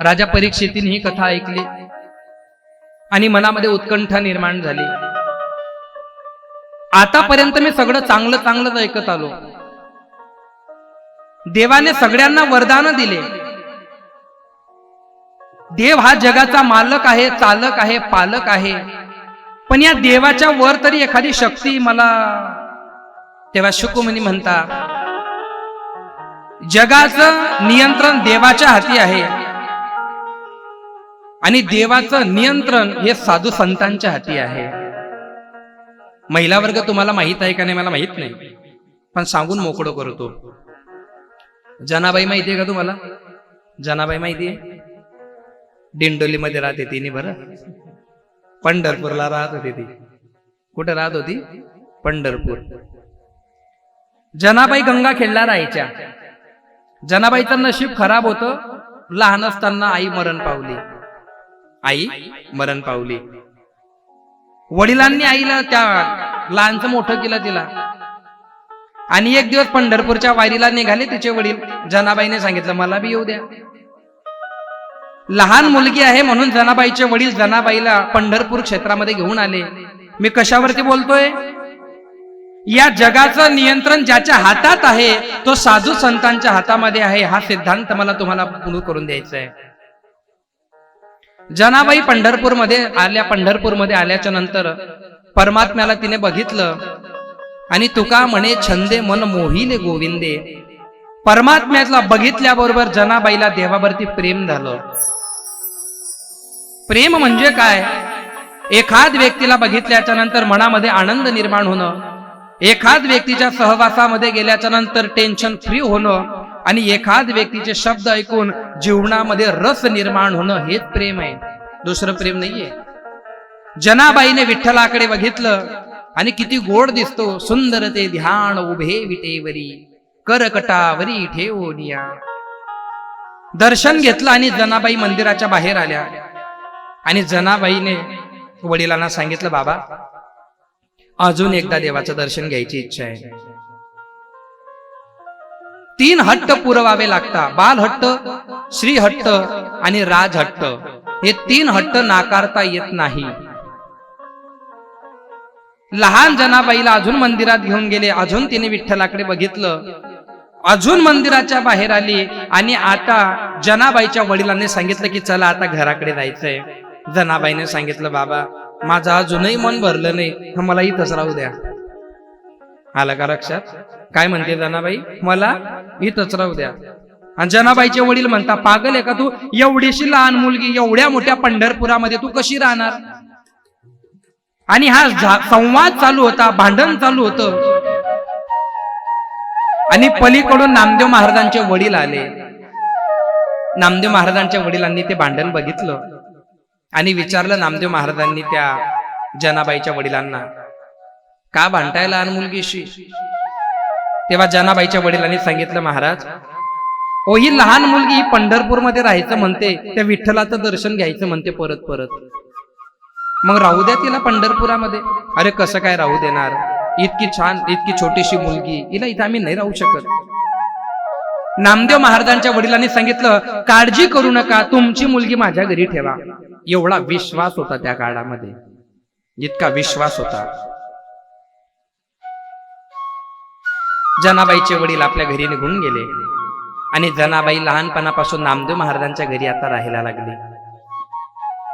राजा परीक्षेतीने ही कथा ऐकली आणि मनामध्ये उत्कंठा निर्माण झाली. आतापर्यंत मी सगळं चांगलं चांगलंच ऐकत आलो. देवाने सगळ्यांना वरदान दिले. देव हा जगाचा मालक आहे चालक आहे पालक आहे. पण या देवाच्या वर तरी एखादी शक्ती मला तेव्हा शुकुमनी म्हणता जगाचं नियंत्रण देवाच्या हाती आहे. आणि देवाचं नियंत्रण हे साधू संतांच्या हाती आहे. महिला वर्ग तुम्हाला माहीत आहे का नाही मला माहीत नाही. पण सांगून मोकळं करतो. जनाबाई माहिती आहे का तुम्हाला? जनाबाई माहिती आहे? दिंडोलीमध्ये राहते तिने बरं. पंढरपूरला राहत होती ती. कुठे राहत होती? पंढरपूर. जनाबाई गंगा खेळला राहायच्या. जनाबाईचं नशीब खराब होतं. लहान असताना आई मरण पावली. आई मरण पावली. वडिलांनी आईला त्या लहानचं मोठं केलं तिला. आणि एक दिवस पंढरपूरच्या वारीला निघाले तिचे वडील. जनाबाईने सांगितलं मला बी येऊ द्या. लहान मुलगी आहे म्हणून जनाबाईचे वडील जनाबाईला पंढरपूर क्षेत्रामध्ये घेऊन आले. मी कशावरती बोलतोय? या जगाचं नियंत्रण ज्याच्या हातात आहे तो साधू संतांच्या हातामध्ये आहे. हा सिद्धांत मला तुम्हाला पूर्ण करून द्यायचा आहे. जनाबाई पंढरपूरमध्ये आल्या पंढरपूरमध्ये आल्याच्यानंतर परमात्म्याला तिने बघितलं आणि तुका म्हणे छंदे मन मोहिले गोविंदे. परमात्म्याला बघितल्याबरोबर जनाबाईला देवावरती प्रेम झालं. प्रेम म्हणजे काय? एखाद व्यक्तीला बघितल्याच्या नंतर मनामध्ये आनंद निर्माण होणं. एखाद व्यक्तीच्या सहवासामध्ये गेल्याच्यानंतर टेन्शन फ्री होणं. आणि एखाद व्यक्तीचे शब्द ऐकून जीवनामध्ये रस निर्माण होणं हेच प्रेम आहे. दुसरं प्रेम नाहीये. जनाबाईने विठ्ठलाकडे बघितलं आणि किती गोड दिसतो. सुंदर ते ध्यान उभे विटेवरी. करकटावरी ठेवनिया दर्शन घेतलं आणि जनाबाई मंदिराच्या बाहेर आल्या. आणि जनाबाईने वडिलांना सांगितलं बाबा अजून एकदा देवाचं दर्शन घ्यायची इच्छा आहे. तीन हट्ट पुरवावे लागतात बाल हट्ट श्री हट्ट आणि राज हट्ट. हे तीन हट्ट नाकारता येत नाही. लहान जनाबाईला अजून मंदिरात घेऊन गेले. अजून तिने विठ्ठलाकडे बघितलं. अजून मंदिराच्या बाहेर आली आणि आता जनाबाईच्या वडिलांनी सांगितलं की चला आता घराकडे जायचंय. जनाबाईने सांगितलं बाबा माझं अजूनही मन भरलं नाही. मला इथंच राहू द्या. आलं का लक्षात? काय म्हणते जनाबाई? मला इथंच राहू द्या. आणि जनाबाईचे वडील म्हणता पागल आहे का तू? एवढीशी लहान मुलगी एवढ्या मोठ्या पंढरपुरामध्ये तू कशी राहणार? आणि हा संवाद चालू होता भांडण चालू होतं. आणि पलीकडून नामदेव महाराजांचे वडील आले. नामदेव महाराजांच्या वडिलांनी ते भांडण बघितलं. आणि विचारलं नामदेव महाराजांनी त्या जनाबाईच्या वडिलांना का भांडताय लहान मुलगीशी? तेव्हा जनाबाईच्या वडिलांनी सांगितलं महाराज ओ ही लहान मुलगी पंढरपूरमध्ये राहायचं म्हणते त्या विठ्ठलाचं दर्शन घ्यायचं म्हणते परत परत. मग राहू द्या तिला पंढरपुरामध्ये. अरे कसं काय राहू देणार? इतकी छान इतकी छोटीशी मुलगी हिला इथं आम्ही नाही राहू शकत. नामदेव महाराजांच्या वडिलांनी सांगितलं काळजी करू नका तुमची मुलगी माझ्या घरी ठेवा. एवढा विश्वास होता त्या काळामध्ये. इतका विश्वास होता. जनाबाईचे वडील आपल्या घरी निघून गेले. आणि जनाबाई लहानपणापासून नामदेव महाराजांच्या घरी आता राहायला लागली.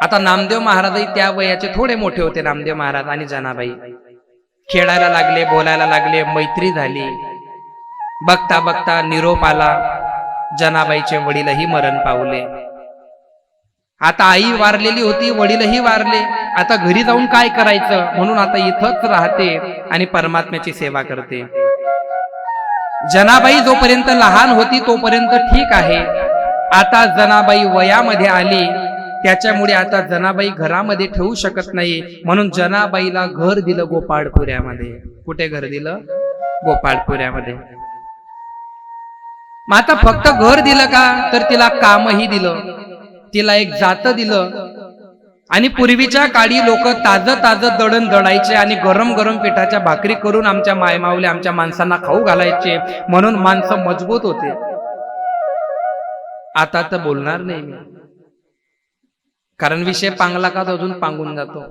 आता नामदेव महाराजही त्या वयाचे थोडे मोठे होते नामदेव महाराज आणि जनाबाई. खेळायला लागले बोलायला लागले मैत्री झाली. बघता बघता निरोप आला. जनाबाईचे वडीलही मरण पावले. आता आई वारलेली होती वडीलही वारले. आता घरी जाऊन काय करायचं? म्हणून आता इथंच राहते आणि परमात्म्याची सेवा करते. जनाबाई जोपर्यंत लहान होती तोपर्यंत ठीक आहे. आता जनाबाई वयामध्ये आली. त्याच्यामुळे आता जनाबाई घरामध्ये ठेवू शकत नाही. म्हणून जनाबाईला घर दिलं गोपाळपुऱ्यामध्ये. कुठे घर दिलं? गोपाळपुऱ्यामध्ये. मग आता फक्त घर दिलं का? तर तिला कामही दिलं. तिला एक जात दिलं. आणि पूर्वीच्या काळी लोक ताजं ताजं दळण दळायचे आणि गरम गरम पिठाच्या भाकरी करून आमच्या मायमावले आमच्या माणसांना खाऊ घालायचे. म्हणून माणसं मजबूत होते. आता तर बोलणार नाही मी. कारण विषय पांगला का तो अजून पांगून जातो.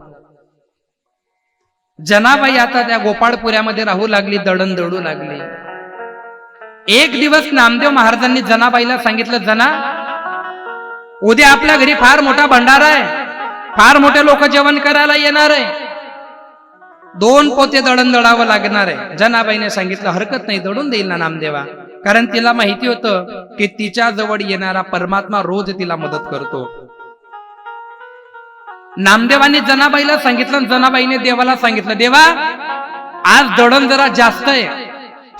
जनाबाई आता त्या गोपाळपुऱ्यामध्ये राहू लागली दडण दडू लागली. एक दिवस नामदेव महाराजांनी जनाबाईला सांगितलं जना उद्या आपल्या घरी फार मोठा भंडारा आहे. फार मोठे लोक जेवण करायला येणार आहे. दोन पोते दळण दळावं लागणार आहे. जनाबाईने सांगितलं हरकत नाही दळून देईल ना नामदेवा. कारण तिला माहिती होतं की तिच्या जवळ येणारा परमात्मा रोज तिला मदत करतो. नामदेवाने जनाबाईला सांगितलं जनाबाईने देवाला सांगितलं देवा आज दळण जरा जास्त आहे.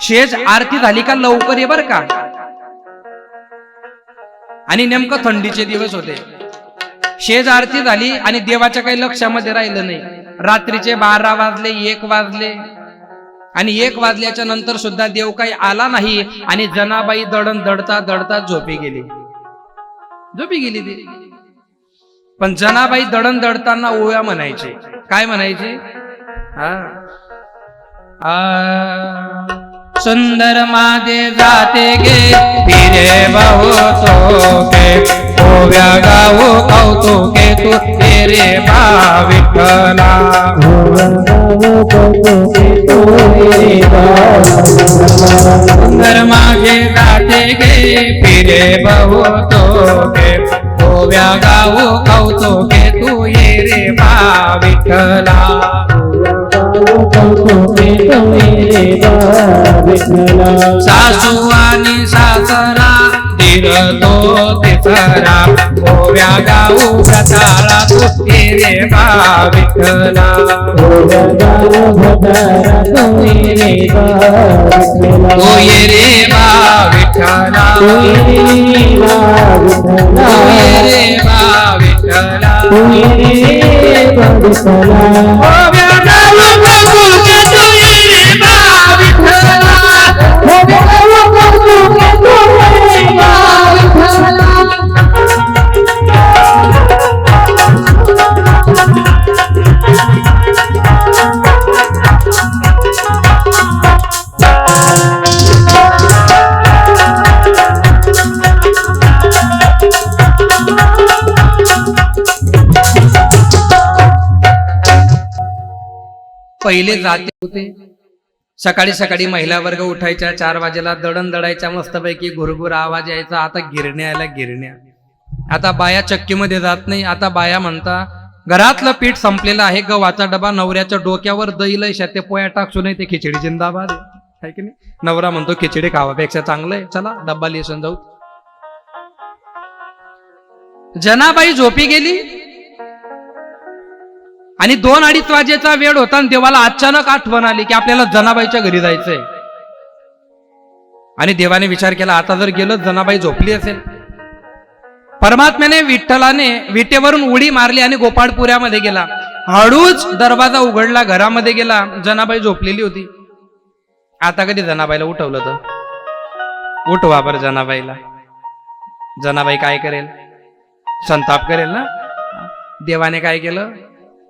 शेज आरती झाली का लवकर ये बर का? आणि नेमकं थंडीचे दिवस होते. शेज आरती झाली आणि देवाच्या काही लक्षामध्ये राहिलं नाही. रात्रीचे बारा वाजले एक वाजले. आणि एक वाजल्याच्या नंतर सुद्धा देव काही आला नाही आणि जनाबाई दडण दडता दडता झोपी गेली. झोपी गेली ती. पण जनाबाई दडण दडताना ओव्या म्हणायचे. काय म्हणायचे? हा? सुंदर मादे जाते गे फिरे बहु के ओव्या गाऊ कौतुके तू तेरे बा विठ्ठला. सुंदर मागे जाते गे फिरे बहु के ओव्या गाऊ कौतुके तू ये रे बा विठ्ठला. सासू आणि सासरा धीर तो तिसरा ओव्या गाऊ कथाला तू ये रे बा विठ्ठला तू ये रे बा ये रे बा गाऊ पहिले जाते होते. सकाळी सकाळी महिला वर्ग उठायच्या चार वाजेला दडण दडायच्या मस्तपैकी घुरघुर आवाज यायचा आता गिरण्याला गिरण्या. आता बाया चक्कीमध्ये जात नाही आता बाया म्हणता घरातलं पीठ संपलेलं आहे गव्हाचा डबा नवऱ्याच्या डोक्यावर दहील ते पोया टाकसू नाही ते खिचडी जिंदाबाद आहे. की नाही? नवरा म्हणतो खिचडी खावापेक्षा चांगलं आहे चला डब्बा लिसून जाऊ. जनाबाई झोपी गेली आणि दोन अडीच वाजेचा वेळ होता आणि देवाला अचानक आठवण आली की आपल्याला जनाबाईच्या घरी जायचंय. आणि देवाने विचार केला आता जर गेलं जनाबाई झोपली असेल. परमात्म्याने विठ्ठलाने विटेवरून उडी मारली आणि गोपाळपुऱ्यामध्ये गेला. हळूच दरवाजा उघडला घरामध्ये गेला जनाबाई झोपलेली होती. आता कधी जनाबाईला उठवलं तर? उठवा बरं जनाबाईला. जनाबाई काय करेल? संताप करेल ना? देवाने काय केलं?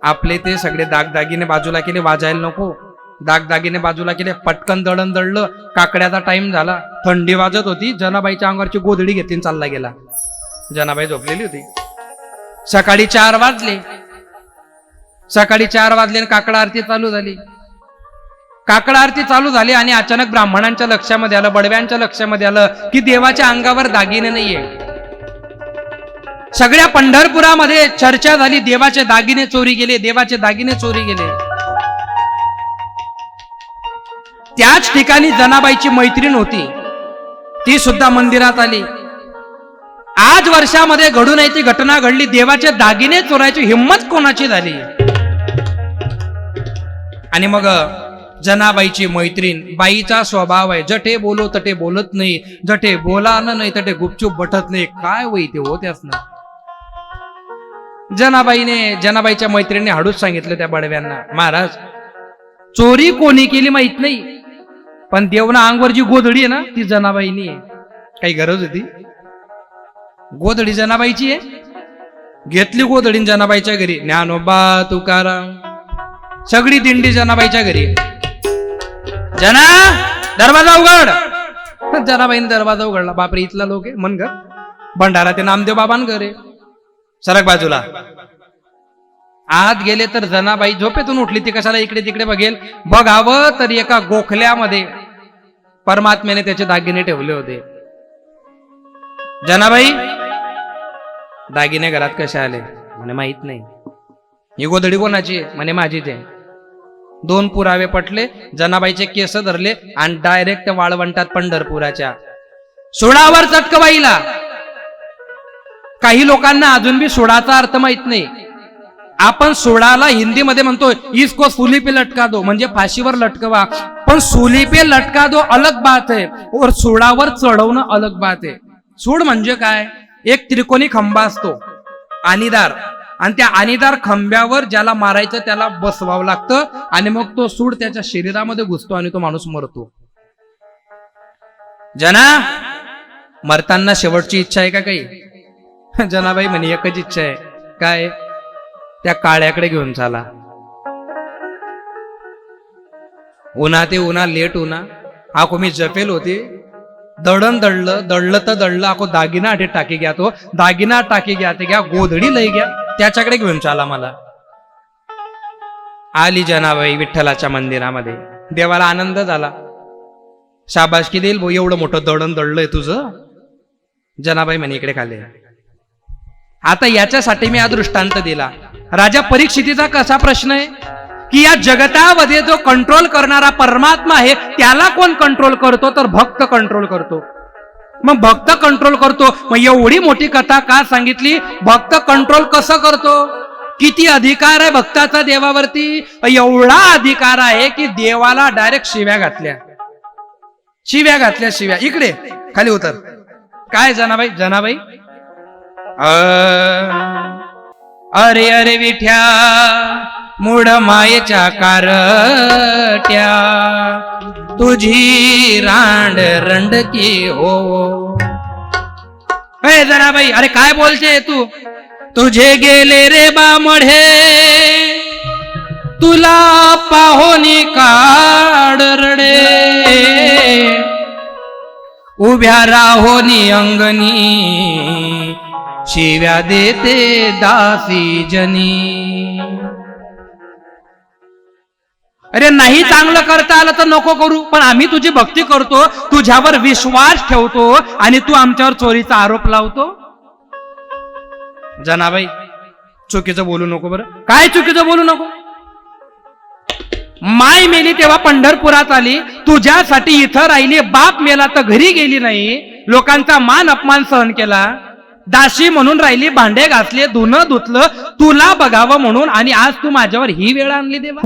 आपले ते सगळे दागदागिने बाजूला केले वाजायला नको. दागदागिने बाजूला केले पटकन दळण दळलं काकड्याचा टाइम झाला. थंडी वाजत होती जनाबाईच्या अंगावरची गोधडी घेतली चालला गेला. जनाबाई झोपलेली होती. सकाळी चार वाजले. सकाळी चार वाजले आणि काकडा आरती चालू झाली. काकडा आरती चालू झाली आणि अचानक ब्राह्मणांच्या लक्षामध्ये आलं बडव्यांच्या लक्षामध्ये आलं की देवाच्या अंगावर दागिने नाहीये. सगळ्या पंढरपुरामध्ये चर्चा झाली. देवाचे दागिने चोरी गेले देवाचे दागिने चोरी गेले. त्याच ठिकाणी जनाबाईची मैत्रीण होती. ती सुद्धा मंदिरात आली. आज वर्षामध्ये घडून यायची घटना घडली. देवाचे दागिने चोरायची हिंमत कोणाची झाली? आणि मग जनाबाईची मैत्रीण बाईचा स्वभाव आहे. जठे बोलो तटे बोलत नाही. जठे बोला नाही तटे गुपचूप बटत नाही. काय होई ते होत्याच ना जनाबाईने जनाबाईच्या मैत्रिणीने हाडूच सांगितलं त्या बडव्यांना महाराज चोरी कोणी केली माहीत नाही पण देवना अंगवर जी गोधडी आहे ना ती जनाबाईनी काही गरज होती? गोधडी जनाबाईची आहे. घेतली गोधडी जनाबाईच्या घरी. ज्ञानोबा तुकाराम सगळी दिंडी जनाबाईच्या घरी जना दरवाजा उघड. जनाबाईने दरवाजा उघडला. बापरे इथला लोक आहे मन घर भंडारा ते नामदेव बाबान घर आहे. सरक बाजूला. आत गेले तर जनाबाई झोपेतून उठली ती कशाला इकडे तिकडे बघेल? बघावं तर एका गोखल्यामध्ये परमात्म्याने त्याचे दागिने ठेवले होते. जनाबाई दागिने घरात कसे आले? म्हणे माहीत नाही. ही गोधडी कोणाची म्हणे माझीच आहे. दोन पुरावे पटले जनाबाईचे केस धरले आणि डायरेक्ट वाळवंटात पंढरपुराच्या. सोळावर चटकबाईला. काही लोकांना अजून बी सोडाचा अर्थ माहीत नाही. आपण सोडाला हिंदीमध्ये म्हणतो इसको सुली पे लटका दो म्हणजे फाशीवर लटकवा. पण सुली पे लटका दो अलग बात आहे और सोडावर चढवणं अलग बात आहे. सूड म्हणजे काय? एक त्रिकोणी खंबा असतो आणीदार. आणि त्या आणीदार खंब्यावर ज्याला मारायचं त्याला बसवावं लागतं आणि मग तो सूड त्याच्या शरीरामध्ये घुसतो आणि तो माणूस मरतो. जना मरताना शेवटची इच्छा आहे का काही? जनाबाई म्हणे एकच इच्छा आहे. काय? त्या काळ्याकडे घेऊन चाला. उन्हा ते उन्हा लेट उन्हा. आखो मी जपेल होती. दडण दळलं दडलं तर दडलं. आखो दागिना आठे टाकी घ्या तो. दागिना टाकी घ्या ते घ्या. गोधडी लई घ्या. त्याच्याकडे घेऊन चाला मला. आली जनाबाई विठ्ठलाच्या मंदिरामध्ये. देवाला आनंद झाला. शाबासकी देईल भाऊ एवढं मोठं दडण दळलंय तुझं. जनाबाई म्हणे इकडे खाली. आता याच्यासाठी मी हा दृष्टांत दिला. राजा परीक्षितीचा कसा प्रश्न आहे? की या जगतामध्ये जो कंट्रोल करणारा परमात्मा आहे त्याला कोण कंट्रोल करतो? तर भक्त कंट्रोल करतो. मग भक्त कंट्रोल करतो. मग एवढी मोठी कथा का सांगितली? भक्त कंट्रोल कसं करतो? किती अधिकार आहे भक्ताचा देवावरती? एवढा अधिकार आहे की देवाला डायरेक्ट शिव्या घातल्या. शिव्या घातल्या शिव्या. इकडे खाली उतर. काय जनाबाई? जनाबाई? अरे अरे विठ्या मूड मायेच्या कारट्या. तुझी रांड रंडकी हो. जरा जनाबाई अरे काय बोलते तू? तुझे गेले रे बामढे. तुला पाहोनी काड रडे. उभ्या राहोनी अंगणी. शिव्या देते दासी जनी. अरे नाही. चांगलं करता आलं तर नको करू पण आम्ही तुझी भक्ती करतो तुझ्यावर विश्वास ठेवतो आणि तू आमच्यावर चोरीचा आरोप लावतो. जनाबाई चुकीचं बोलू नको बरं. काय चुकीचं बोलू नको? माय मेली तेव्हा पंढरपुरात आली तुझ्यासाठी इथं राहिली बाप मेला तर घरी गेली नाही लोकांचा मान अपमान सहन केला. दाशी म्हणून राहिली भांडे घासले धुणं धुतलं तुला बघावं म्हणून आणि आज तू माझ्यावर ही वेळ आणली देवा.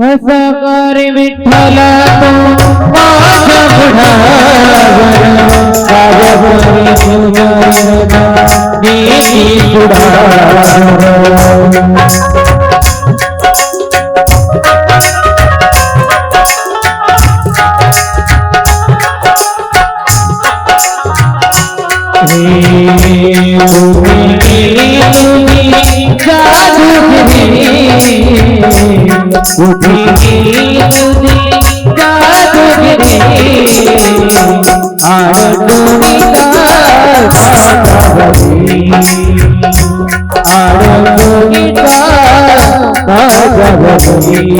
विठ्ठल तो माझ्या बुडावर राजभरी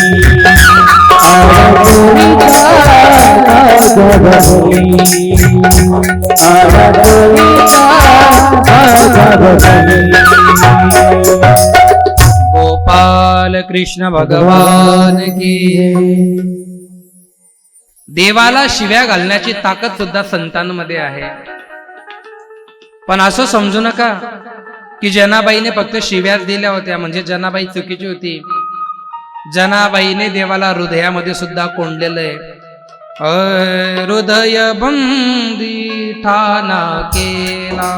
गोपाल कृष्ण भगवान की देवाला शिव्या घालण्याची ताकद सुद्धा संतांमध्ये आहे. पण असं समजू नका की जनाबाईने फक्त शिव्याच दिल्या होत्या म्हणजे जनाबाई चुकीची होती. जनाबाईने देवाला हृदयामध्ये सुद्धा कोंडलेलं आहे. हृदय बंदी ठाना केला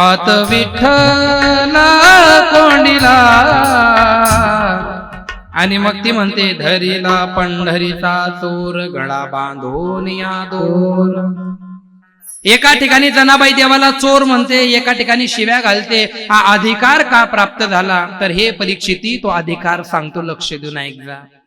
आत विठ्ठला कोंडिला। आणि मग ती म्हणते धरीला पंढरीचा चोर गळा बांधून या दोन एका ठिकाणी जनाबाई देवाला चोर म्हणते एका ठिकाणी शिव्या घालते. हा अधिकार का प्राप्त झाला? तर हे परीक्षिती तो अधिकार सांगतो लक्ष देऊन ऐकला